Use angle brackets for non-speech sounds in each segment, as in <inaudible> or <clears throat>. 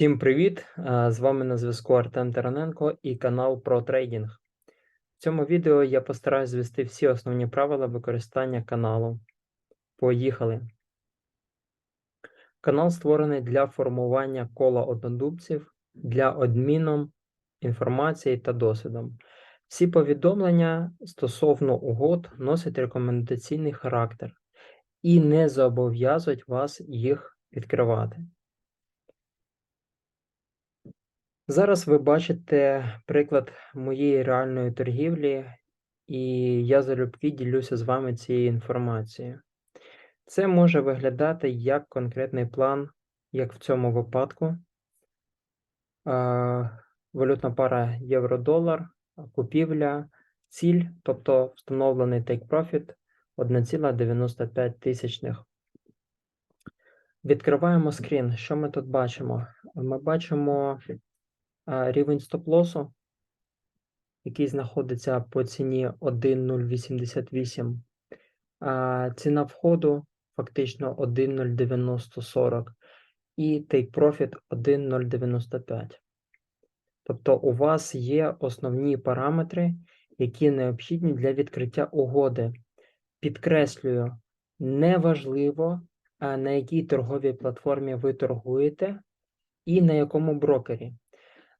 Всім привіт! З вами на зв'язку Артем Тараненко і канал про трейдинг. В цьому відео я постараюсь звести всі основні правила використання каналу. Поїхали! Канал створений для формування кола однодумців для обміну інформації та досвідом. Всі повідомлення стосовно угод носять рекомендаційний характер і не зобов'язують вас їх відкривати. Зараз ви бачите приклад моєї реальної торгівлі, і я залюбки ділюся з вами цією інформацією. Це може виглядати як конкретний план, як в цьому випадку. Валютна пара євро-долар, купівля, ціль, тобто встановлений take profit 1,95 тисячних. Відкриваємо скрін. Що ми тут бачимо? Ми бачимо рівень стоп-лосу, який знаходиться по ціні 1,088. Ціна входу фактично 1,09040 і take profit 1,095. Тобто у вас є основні параметри, які необхідні для відкриття угоди. Підкреслюю, неважливо, на якій торговій платформі ви торгуєте і на якому брокері.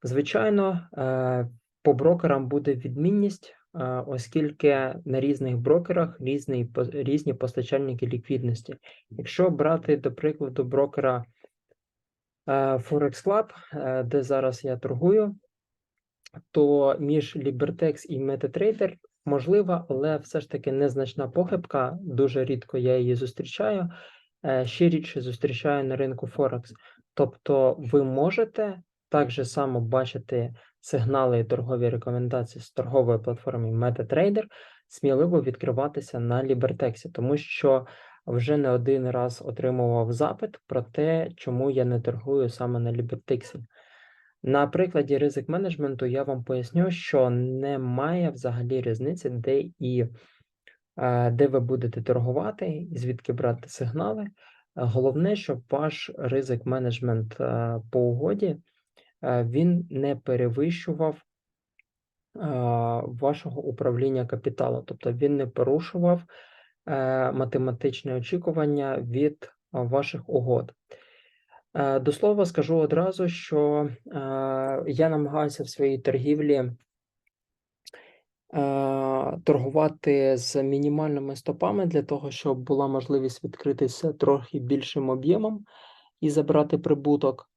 Звичайно, е, по брокерам буде відмінність, е, оскільки на різних брокерах різні, різні постачальники ліквідності. Якщо брати, до прикладу, брокера е, Forex Club, де зараз я торгую, то між Libertex і MetaTrader можлива, але все ж таки незначна похибка. Дуже рідко я її зустрічаю. Ще рідше зустрічаю на ринку Форекс. Тобто ви можете так же само бачити сигнали і торгові рекомендації з торгової платформи MetaTrader, сміливо відкриватися на Libertex, тому що вже не один раз отримував запит про те, чому я не торгую саме на Libertex. На прикладі ризик менеджменту я вам поясню, що немає взагалі різниці, де і е, де ви будете торгувати, звідки брати сигнали. Головне, щоб ваш ризик менеджмент е, по угоді він не перевищував е, вашого управління капіталу, тобто він не порушував е, математичне очікування від ваших угод. До слова, скажу одразу, що я намагаюся в своїй торгівлі торгувати з мінімальними стопами для того, щоб була можливість відкритися трохи більшим об'ємом і забрати прибуток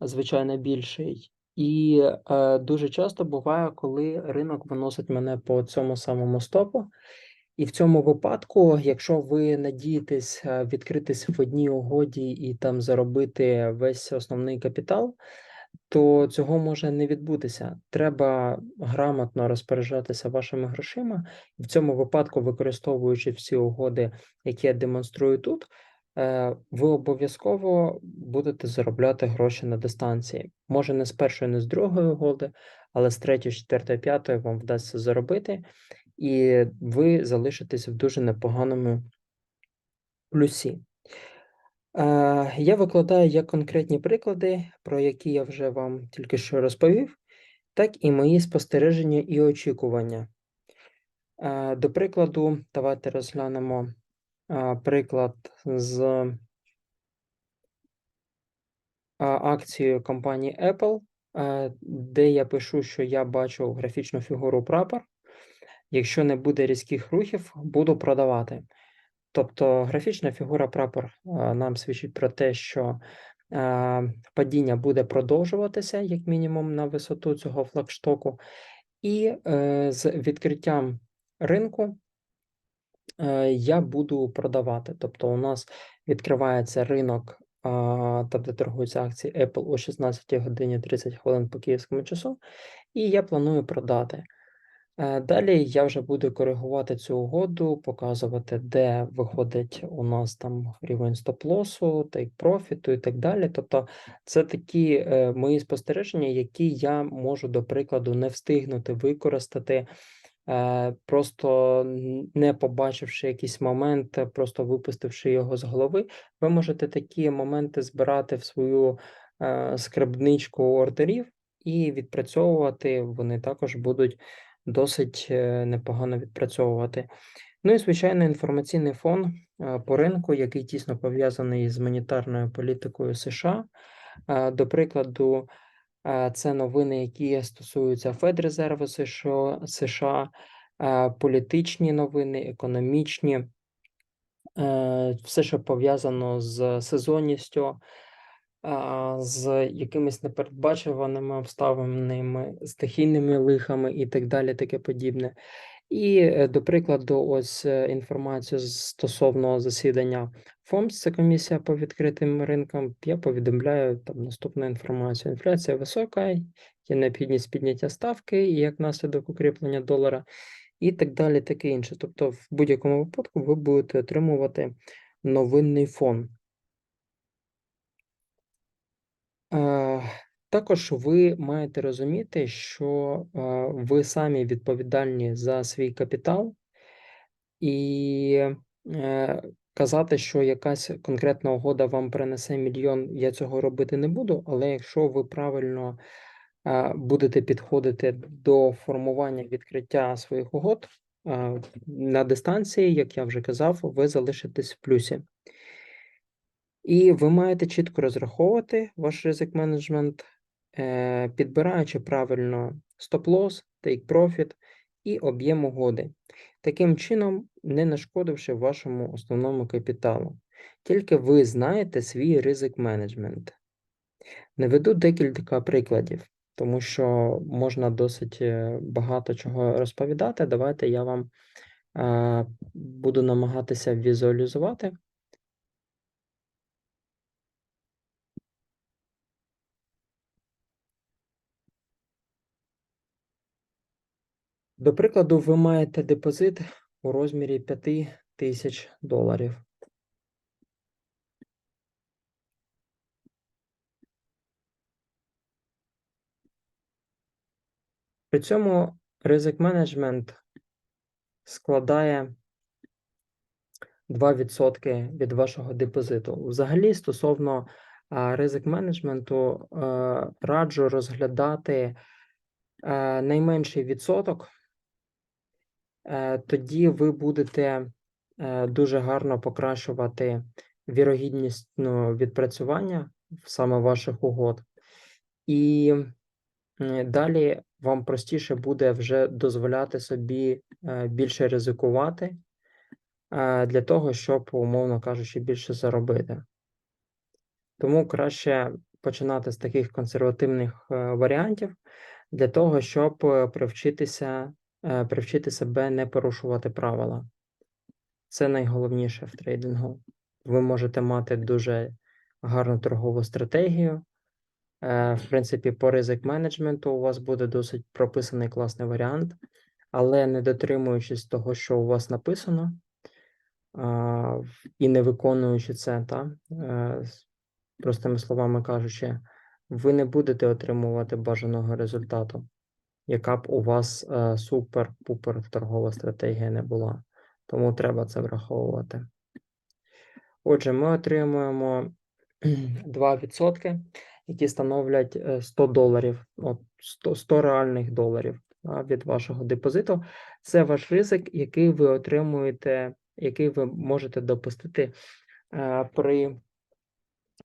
звичайно, більший. І е, дуже часто буває, коли ринок виносить мене по цьому самому стопу. І в цьому випадку, якщо ви надієтесь е, відкритись в одній угоді і там заробити весь основний капітал, то цього може не відбутися. Треба грамотно розпоряджатися вашими грошима, і в цьому випадку, використовуючи всі угоди, які я демонструю тут, ви обов'язково будете заробляти гроші на дистанції. Може, не з першої, не з другої угоди, але з третьої, четвертої, п'ятої вам вдасться заробити, і ви залишитесь в дуже непоганому плюсі. Е, я викладаю як конкретні приклади, про які я вже вам тільки що розповів, так і мої спостереження і очікування. Е, до прикладу, давайте розглянемо приклад з акцією компанії Apple, де я пишу, що я бачу графічну фігуру прапор. Якщо не буде різких рухів, буду продавати. Тобто графічна фігура прапор нам свідчить про те, що падіння буде продовжуватися, як мінімум, на висоту цього флагштоку, і е, з відкриттям ринку я буду продавати. Тобто, у нас відкривається ринок, там, де торгуються акції Apple о 16 годині 30 хвилин по київському часу, і я планую продати. Е, далі я вже буду коригувати цю угоду, показувати, де виходить у нас там рівень стоп-лосу, тейк профіту і так далі. Тобто, це такі е, мої спостереження, які я можу, до прикладу, не встигнути використати Е, просто не побачивши якийсь момент, просто випустивши його з голови, ви можете такі моменти збирати в свою е, скарбничку ордерів, і відпрацьовувати вони також будуть досить е, непогано відпрацьовувати. Ну і звичайно, інформаційний фон е, по ринку, який тісно пов'язаний з монетарною політикою США. Е, До прикладу, е, це новини, які стосуються Федрезерву США, США, е, політичні новини, економічні, е, все, що пов'язано з сезонністю, з якимись непередбачуваними обставинами, стихійними лихами і так далі, таке подібне. І, е, до прикладу, ось е, інформацію стосовно засідання ФОМС, це комісія по відкритим ринкам. Я повідомляю там наступну інформацію. Інфляція висока, є необхідність підняття ставки і як наслідок укріплення долара, і так далі, таке інше. Тобто, в будь-якому випадку ви будете отримувати новинний фон. Також ви маєте розуміти, що ви самі відповідальні за свій капітал, і е, казати, що якась конкретна угода вам принесе мільйон, я цього робити не буду. Але якщо ви правильно будете підходити до формування відкриття своїх угод на дистанції, як я вже казав, ви залишитесь в плюсі. І ви маєте чітко розраховувати ваш ризик менеджмент, підбираючи правильно стоп-лосс, take-profit і об'єм угоди. Таким чином, не нашкодивши вашому основному капіталу. Тільки ви знаєте свій ризик менеджмент. Наведу декілька прикладів, тому що можна досить е, багато чого розповідати. Давайте я вам е, буду намагатися візуалізувати. До прикладу, ви маєте депозит у розмірі 5 тисяч доларів. При цьому ризик менеджмент складає 2% від вашого депозиту. Взагалі, стосовно ризик менеджменту, раджу розглядати найменший відсоток. Е, тоді ви будете е, дуже гарно покращувати вірогідність ну, відпрацювання саме ваших угод. І далі вам простіше буде вже дозволяти собі е, більше ризикувати для того, щоб, умовно кажучи, більше заробити. Тому краще починати з таких консервативних варіантів для того, щоб привчитися, привчити себе не порушувати правила. Це найголовніше в трейдингу. Ви можете мати дуже гарну торгову стратегію. Е, В принципі, по ризик менеджменту у вас буде досить прописаний класний варіант, але не дотримуючись того, що у вас написано, і не виконуючи це, та, е, простими словами кажучи, ви не будете отримувати бажаного результату, яка б у вас е, супер-пупер торгова стратегія не була. Тому треба це враховувати. Отже, ми отримуємо <clears throat> 2%, які становлять е, 100 доларів, от 100, 100 реальних доларів від вашого депозиту. Це ваш ризик, який ви отримуєте, який ви можете допустити е, при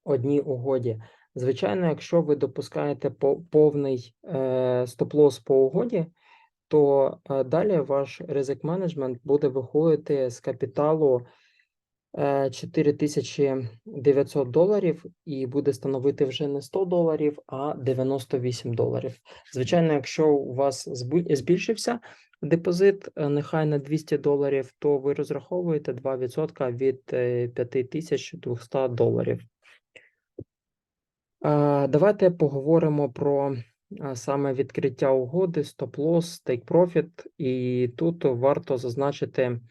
одній угоді. Звичайно, якщо ви допускаєте повний е, стоп-лосс по угоді, то е, далі ваш ризик менеджмент буде виходити з капіталу е, 4900 доларів і буде становити вже не 100 доларів, а 98 доларів. Звичайно, якщо у вас збільшився депозит, е, нехай на 200 доларів, то ви розраховуєте 2% від е, 5200 доларів. Давайте поговоримо про саме відкриття угоди, стоп-лосс, take-profit. І тут варто зазначити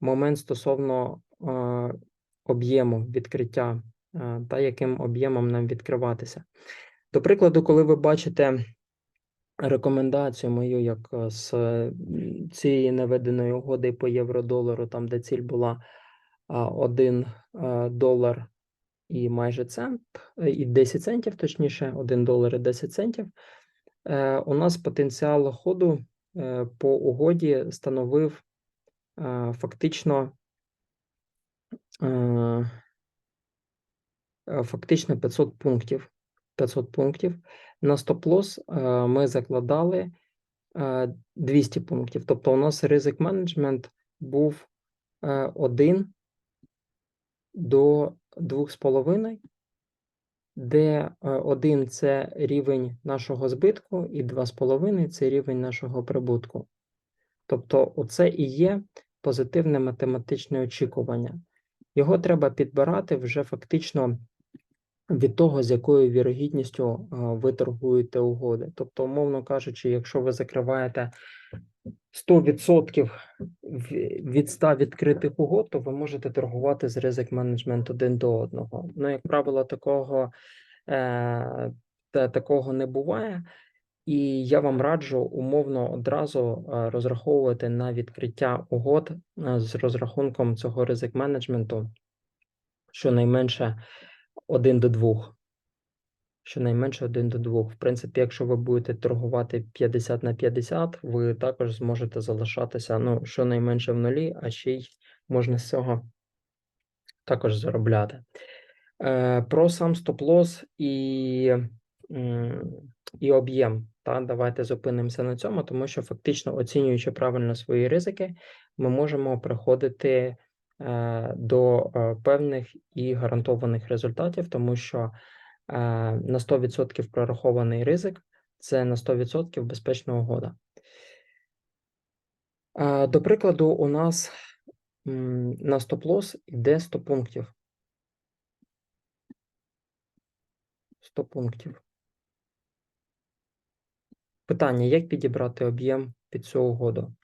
момент стосовно об'єму відкриття та яким об'ємом нам відкриватися. До прикладу, коли ви бачите рекомендацію мою, як з цієї наведеної угоди по євро-долару, там де ціль була 1 долар і майже цент, е, і 10 центів, точніше, 1 долар і 10 центів. Е, У нас потенціал ходу е, по угоді становив фактично фактично 500 пунктів. 500 пунктів. На стоп-лосс ми закладали е, 200 пунктів. Тобто у нас ризик менеджмент був е, 1 до 2,5, де 1 це рівень нашого збитку, і 2,5 це рівень нашого прибутку. Тобто, оце і є позитивне математичне очікування. Його треба підбирати вже фактично від того, з якою вірогідністю ви торгуєте угоди. Тобто, умовно кажучи, якщо ви закриваєте 100% в- від 100 відкритих угод, то ви можете торгувати з ризик менеджмент один до одного. Ну, як правило, такого, е, та, такого не буває. І я вам раджу умовно одразу е, розраховувати на відкриття угод е, з розрахунком цього ризик менеджменту щонайменше 1 до 2. Щонайменше 1 до 2. В принципі, якщо ви будете торгувати 50 на 50, ви також зможете залишатися ну, щонайменше в нулі, а ще й можна з цього також заробляти. Е, про сам стоп-лосс і, і об'єм. Та, давайте зупинимося на цьому, тому що фактично оцінюючи правильно свої ризики, ми можемо приходити е, до е, певних і гарантованих результатів, тому що на 100% прорахований ризик це на 100% безпечна угода. Е, До прикладу, у нас на стоп-лосс йде 100 пунктів. 100 пунктів. Питання: як підібрати об'єм під цю угоду?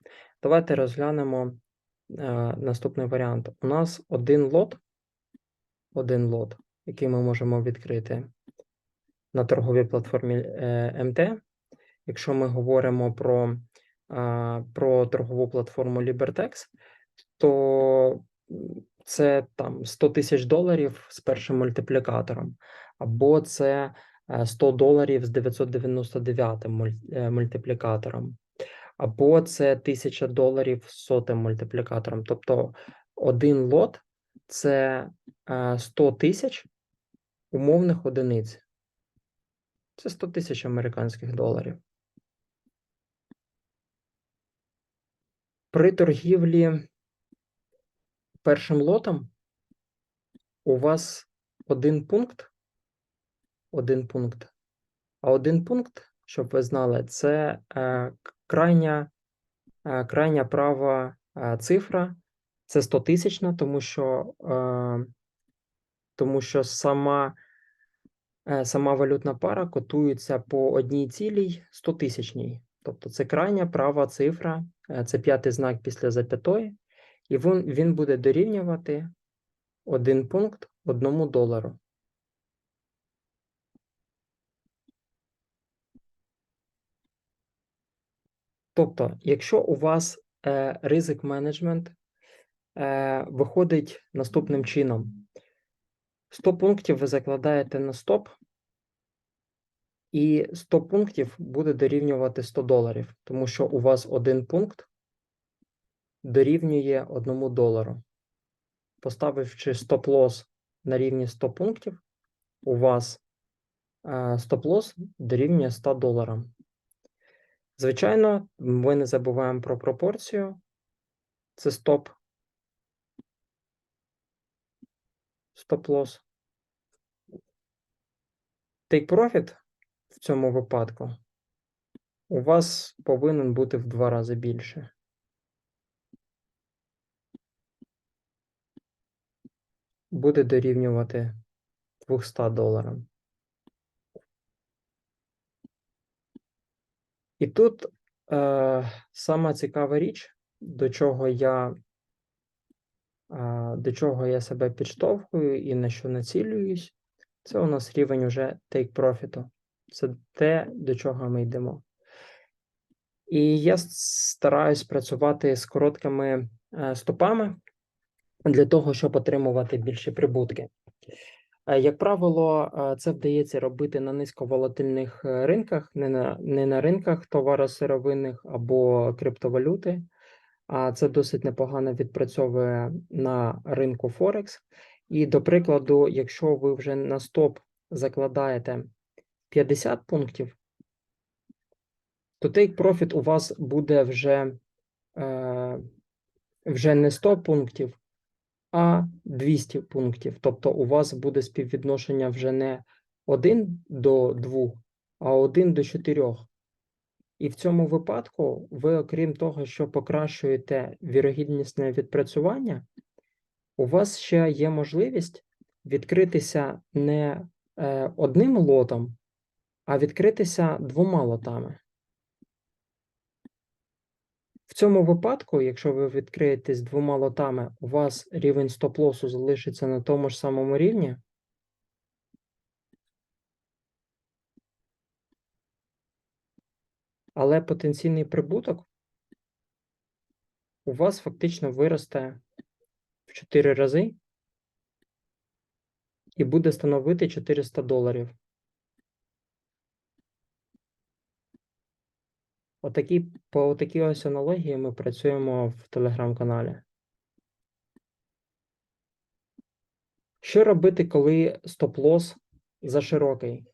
Давайте розглянемо е, наступний варіант. У нас один лот, один лот, який ми можемо відкрити на торговій платформі е, МТ. Якщо ми говоримо про, е, про торгову платформу Libertex, то це там 100 тисяч доларів з першим мультиплікатором, або це е, 100 доларів з 999 муль- е, мультиплікатором, або це 1000 доларів з сотим мультиплікатором. Тобто один лот це е, 100 тисяч умовних одиниць. Це 100 тисяч американських доларів. При торгівлі першим лотом у вас один пункт, один пункт, а один пункт, щоб ви знали, це е, крайня, е, крайня права е, цифра, це 100 тисячна, тому що, е, тому що сама, е, сама валютна пара котується по одній цілій 100 тисячній. Тобто це крайня права цифра, е, це п'ятий знак після запятої, і він, він буде дорівнювати один пункт одному долару. Тобто, якщо у вас е, ризик менеджмент е, виходить наступним чином: 100 пунктів ви закладаєте на стоп, і 100 пунктів буде дорівнювати 100 доларів, тому що у вас один пункт дорівнює одному долару. Поставивши стоп-лосс на рівні 100 пунктів, у вас е, стоп-лосс дорівнює 100 доларам. Звичайно, ми не забуваємо про пропорцію. Це стоп. Стоп-лосс. Take profit в цьому випадку у вас повинен бути в два рази більше. Буде дорівнювати 200 доларам. І тут е, сама цікава річ, до чого я, до чого я себе підштовхую і на що націлююсь, це у нас рівень уже take profit. Це те, до чого ми йдемо. І я стараюсь працювати з короткими е, стопами для того, щоб отримувати більші прибутки. Е, Як правило, е, це вдається робити на низьковолатильних ринках, не на, не на ринках товаросировинних або криптовалюти, а це досить непогано відпрацьовує на ринку Форекс. І, до прикладу, якщо ви вже на стоп закладаєте 50 пунктів, то take profit у вас буде вже, е, вже не 100 пунктів, а 200 пунктів. Тобто у вас буде співвідношення вже не 1 до 2, а 1 до 4. І в цьому випадку ви, окрім того, що покращуєте вірогіднісне відпрацювання, у вас ще є можливість відкритися не е, одним лотом, а відкритися двома лотами. В цьому випадку, якщо ви відкриєтесь двома лотами, у вас рівень стоп-лосу залишиться на тому ж самому рівні. Але потенційний прибуток у вас фактично виросте в 4 рази і буде становити 400 доларів. Отакі, по такій ось аналогії ми працюємо в телеграм-каналі. Що робити, коли стоп-лосс заширокий?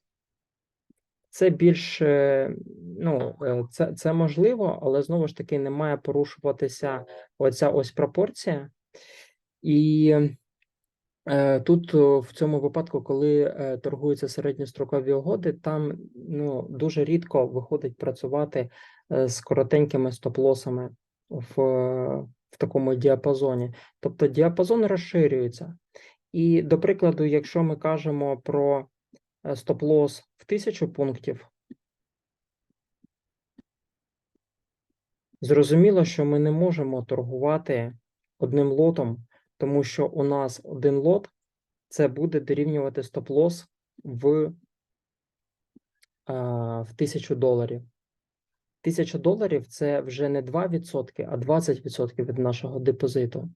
Це більш, е, ну, е, це, це можливо, але знову ж таки не має порушуватися оця ось пропорція. І е, тут в цьому випадку, коли е, торгуються середньострокові угоди, там ну, дуже рідко виходить працювати е, з коротенькими стоп-лосами в, е, в такому діапазоні. Тобто діапазон розширюється. І, до прикладу, якщо ми кажемо про е, стоп-лосс 1000 пунктів, зрозуміло, що ми не можемо торгувати одним лотом, тому що у нас один лот це буде дорівнювати стоп-лосс в, а, в 1000 доларів. 1000 доларів це вже не 2%, а 20% від нашого депозиту.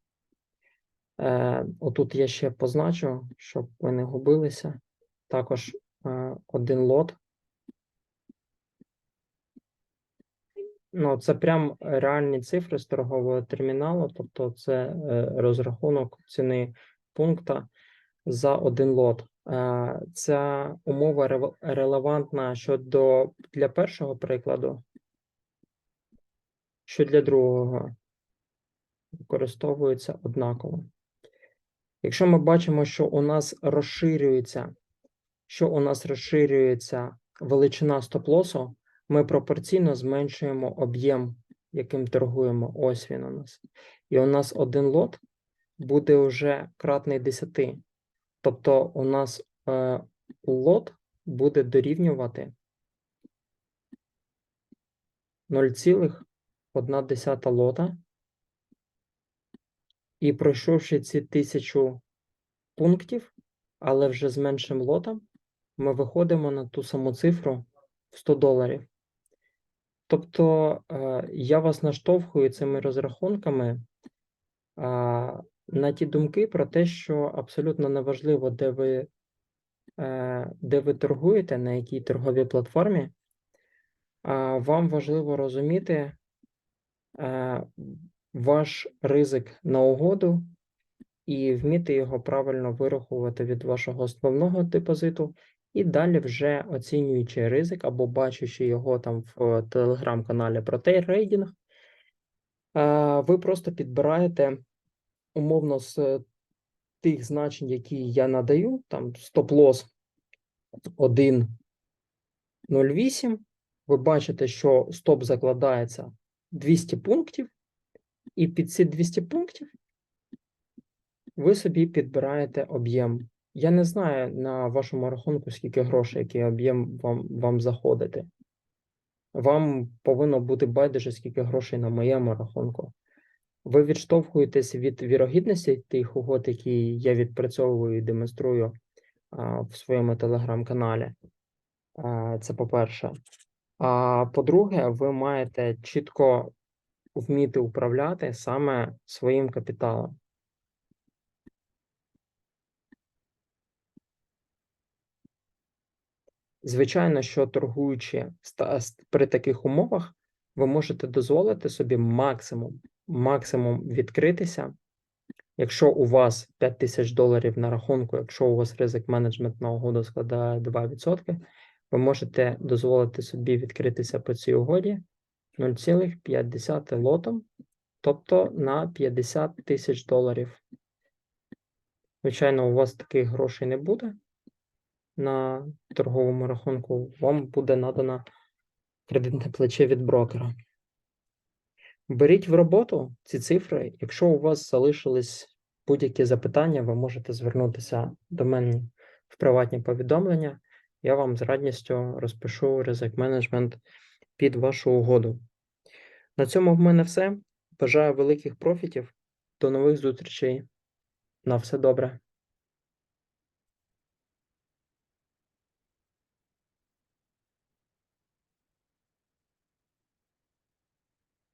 Е, отут я ще позначу, щоб ви не губилися. Також е, один лот. Ну, це прям реальні цифри з торгового терміналу, тобто це е, розрахунок ціни пункта за один лот. Е, ця умова релевантна щодо для першого прикладу, що для другого використовується однаково. Якщо ми бачимо, що у нас розширюється, що у нас розширюється величина стоп-лосу, ми пропорційно зменшуємо об'єм, яким торгуємо. Ось він у нас. І у нас один лот буде вже кратний 10. Тобто у нас е, лот буде дорівнювати 0,1 лота. І пройшовши ці тисячу пунктів, але вже з меншим лотом, ми виходимо на ту саму цифру в 100 доларів. Тобто е, я вас наштовхую цими розрахунками на ті думки про те, що абсолютно неважливо, де ви, е, де ви торгуєте, на якій торговій платформі, вам важливо розуміти е, ваш ризик на угоду і вміти його правильно вирахувати від вашого основного депозиту, і далі, вже оцінюючи ризик або бачачи його там в телеграм-каналі про трейдинг, е, ви просто підбираєте умовно з тих значень, які я надаю, там стоп-лосс 1,08, ви бачите, що стоп закладається 200 пунктів, і під ці 200 пунктів ви собі підбираєте об'єм. Я не знаю на вашому рахунку, скільки грошей, який об'єм вам, вам заходити. Вам повинно бути байдуже, скільки грошей на моєму рахунку. Ви відштовхуєтесь від вірогідності тих угод, які я відпрацьовую і демонструю а, в своєму телеграм-каналі. Це по-перше. А по-друге, ви маєте чітко вміти управляти саме своїм капіталом. Звичайно, що торгуючи при таких умовах, ви можете дозволити собі максимум, максимум відкритися. Якщо у вас 5 тисяч доларів на рахунку, якщо у вас ризик менеджмент на угоду складає 2%, ви можете дозволити собі відкритися по цій угоді 0,5 лотом, тобто на 50 тисяч доларів. Звичайно, у вас таких грошей не буде на торговому рахунку, вам буде надано кредитне плече від брокера. Беріть в роботу ці цифри. Якщо у вас залишились будь-які запитання, ви можете звернутися до мене в приватні повідомлення. Я вам з радістю розпишу ризик менеджмент під вашу угоду. На цьому в мене все. Бажаю великих профітів. До нових зустрічей. На все добре.